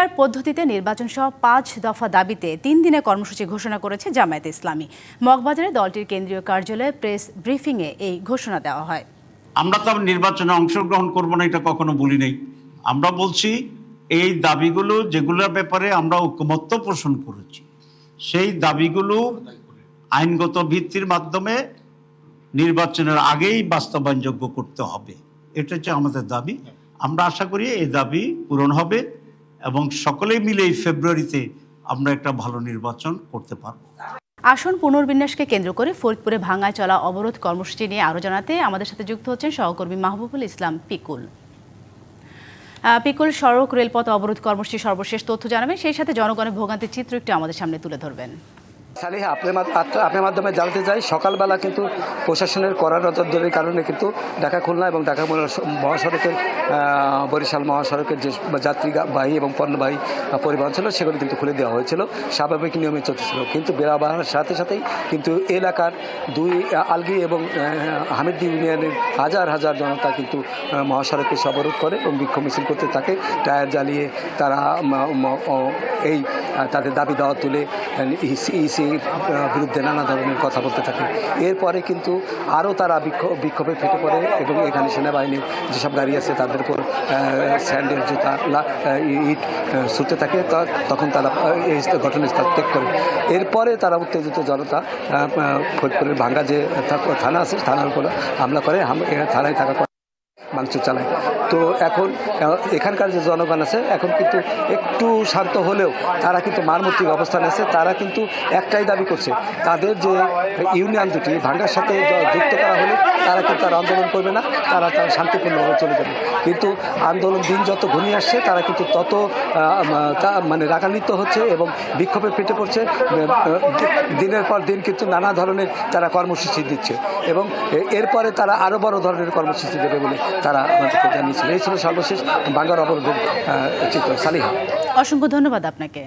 PR পদ্ধতিতে নির্বাচন সহ পাঁচ দফা দাবিতে তিন দিনের কর্মসূচি ঘোষণা করেছে জামায়াতে ইসলামী। মগবাজারে দলটির কেন্দ্রীয় কার্যালয়ে প্রেস ব্রিফিংয়ে এই ঘোষণা দেওয়া হয়। আমরা তো নির্বাচনে অংশগ্রহণ করব না, এটা কখনো বলি নাই আমরা বলছি, এই দাবিগুলো যেগুলোর ব্যাপারে আমরা ঐক্যমত্য পোষণ করেছি, সেই দাবিগুলো আইনগত ভিত্তির মাধ্যমে নির্বাচনের আগেই বাস্তবায়নযোগ্য করতে হবে। এটা হচ্ছে আমাদের দাবি। আমরা আশা করি এই দাবি পূরণ হবে। এবং সকলে মিলে এই ফেব্রুয়ারিতে আমরা একটা ভালো নির্বাচন করতে পারব। আসন পুনর্বিন্যাসকে কেন্দ্র করে ফরিদপুরে ভাঙায় চলা অবরোধ কর্মসূচি নিয়ে আরও জানাতে আমাদের সাথে যুক্ত হচ্ছেন সহকর্মী মাহবুবুল ইসলাম পিকুল। পিকুল, সড়ক, রেলপথ অবরোধ কর্মসূচি সর্বশেষ তথ্য জানাবেন। সেই সাথে জনগণের ভোগান্তির চিত্র একটু আমাদের সামনে তুলে ধরবেন। সালিহা আপনার আপনার মাধ্যমে জানতে চাই সকালবেলা কিন্তু প্রশাসনের কড়া নজরদারির কারণে কিন্তু ঢাকা খুলনা এবং ঢাকা মহাস- মহাসড়কের বরিশাল মহাসড়কের যে যাত্রীবাহী এবং পণ্যবাহী পরিবহন ছিল সেগুলো কিন্তু খুলে দেওয়া হয়েছিল। স্বাভাবিক নিয়মে চলতেছিল। কিন্তু বেড়া বাড়ার সাথে সাথেই কিন্তু এলাকার দুই আলগি এবং আহ, হামিদদি ইউনিয়নের হাজার হাজার জনতা কিন্তু মহাসড়কে এসে অবরোধ করে এবং বিক্ষোভ মিছিল করতে থাকে। টায়ার জ্বালিয়ে তারা এই তাদের দাবি দাওয়া তুলে ইসির বিরুদ্ধে নানা ধরনের কথা বলতে থাকে। এরপরে কিন্তু আরও তারা বিক্ষোভ, বিক্ষোভে ফেটে পড়ে এবং এখানে সেনাবাহিনীর যেসব গাড়ি আছে তাদের উপর স্যান্ডেল, জুতা ইট ছুটতে থাকে। তখন তারা এই ঘটনাস্থল ত্যাগ করে। এরপরে তারা উত্তেজিত জনতা ফরিদপুরের ভাঙ্গা যে থানা আছে, থানার উপর হামলা করে থানায় থাকা মাংস চালায়। তো এখন এখানকার যে জনগণ আছে, এখন কিন্তু একটু শান্ত হলেও তারা কিন্তু মারমূর্তিক অবস্থান আছে, তারা কিন্তু একটাই দাবি করছে, তাদের যে ইউনিয়ন দুটি ভাঙ্গার সাথে যুক্ত করা হলে তারা কিন্তু তারা আন্দোলন করবে না, তারা তারা শান্তিপূর্ণভাবে চলে যাবে। কিন্তু আন্দোলন দিন যত ঘনিয়ে আসছে, তারা কিন্তু তত মানে রাগান্বিত হচ্ছে এবং বিক্ষোভে ফেটে পড়ছে দিনের পর দিন কিন্তু নানা ধরনের তারা কর্মসূচি দিচ্ছে এবং এরপরে তারা আরও বড় ধরনের কর্মসূচি দেবে বলে তারা আমাদেরকে জানিয়েছিল। এই ছিল সর্বশেষ বাংলার অবরোধের চিত্র। সালিহা। অসংখ্য ধন্যবাদ আপনাকে।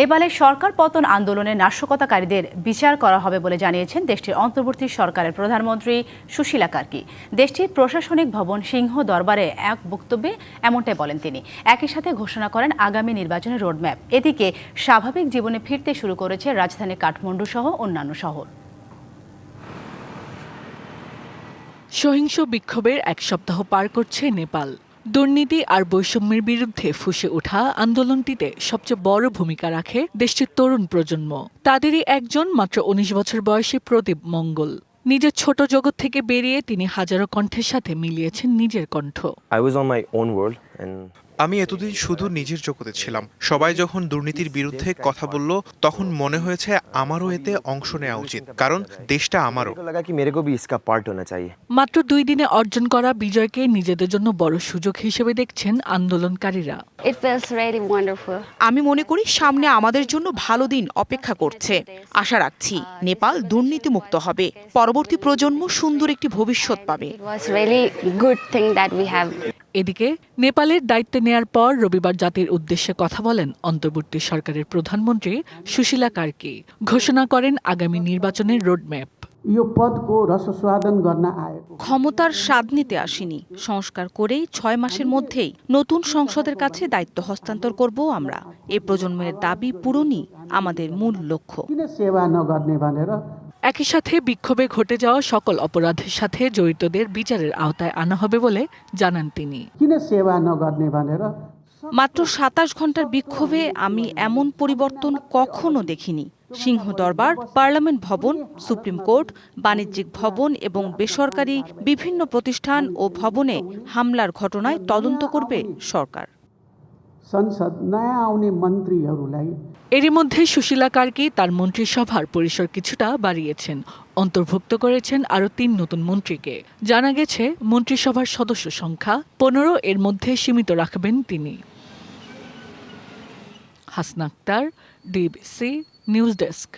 নেপালের সরকার পতন আন্দোলনে নাশকতাকারীদের বিচার করা হবে বলে জানিয়েছেন দেশটির অন্তর্বর্তী সরকারের প্রধানমন্ত্রী সুশীলা কার্কি। দেশটির প্রশাসনিক ভবন সিংহ দরবারে এক বক্তব্যে এমনটাই বলেন তিনি। একই সাথে ঘোষণা করেন আগামী নির্বাচনের রোডম্যাপ। এদিকে স্বাভাবিক জীবনে ফিরতে শুরু করেছে রাজধানী কাঠমান্ডু সহ অন্যান্য শহর। সহিংস বিক্ষোভের এক সপ্তাহ পার করছে নেপাল। দুর্নীতি আর বৈষম্যের বিরুদ্ধে ফুসে ওঠা আন্দোলনটিতে সবচেয়ে বড় ভূমিকা রাখে দেশটির তরুণ প্রজন্ম। তাদেরই একজন মাত্র উনিশ বছর বয়সী প্রদীপ মঙ্গল। নিজের ছোট জগৎ থেকে বেরিয়ে তিনি হাজারো কণ্ঠের সাথে মিলিয়েছেন নিজের কণ্ঠ। আমি এতদিন শুধু নিজের জগতে ছিলাম। সবাই যখন দুর্নীতির বিরুদ্ধে কথা বলল তখন মনে হয়েছে আমারও এতে অংশ নেওয়া উচিত কারণ দেশটা আমারও। মাত্র দুই দিনে অর্জন করা বিজয়কে নিজেদের জন্য বড় সুযোগ হিসেবে দেখছেন আন্দোলনকারীরা। আমি মনে করি সামনে আমাদের জন্য ভালো দিন অপেক্ষা করছে। আশা রাখছি নেপাল দুর্নীতিমুক্ত হবে। পরবর্তী প্রজন্ম সুন্দর একটি ভবিষ্যৎ পাবে। এদিকে নেপালের দায়িত্ব নেয়ার পর রবিবার জাতির উদ্দেশ্যে কথা বলেন অন্তর্বর্তী সরকারের প্রধানমন্ত্রী সুশীলা কার্কি। ঘোষণা করেন আগামী নির্বাচনের রোডম্যাপ। ক্ষমতার স্বাদ নিতে আসিনি। সংস্কার করেই ছয় মাসের মধ্যেই নতুন সংসদের কাছে দায়িত্ব হস্তান্তর করব আমরা। এ প্রজন্মের দাবি পূরণই আমাদের মূল লক্ষ্য। একই সাথে বিক্ষোভে ঘটে যাওয়া সকল অপরাধের সাথে জড়িতদের বিচারের আওতায় আনা হবে বলে জানান তিনি। মাত্র সাতাশ ঘণ্টার বিক্ষোভে আমি এমন পরিবর্তন কখনো দেখিনি। সিংহ দরবার পার্লামেন্ট ভবন সুপ্রিম কোর্ট বাণিজ্যিক ভবন এবং বেসরকারি বিভিন্ন প্রতিষ্ঠান ও ভবনে হামলার ঘটনায় তদন্ত করবে সরকার। संसद नयाँ आउने मन्त्रीहरूलाई এরই মধ্যে সুশীলা কার্কি তার মন্ত্রিসভার পরিসর কিছুটা বাড়িয়েছেন অন্তর্ভুক্ত করেছেন আরও তিন নতুন মন্ত্রীকে জানা গেছে মন্ত্রিসভার সদস্য সংখ্যা পনেরো এর মধ্যে সীমিত রাখবেন তিনি Hasna Akter DBC news desk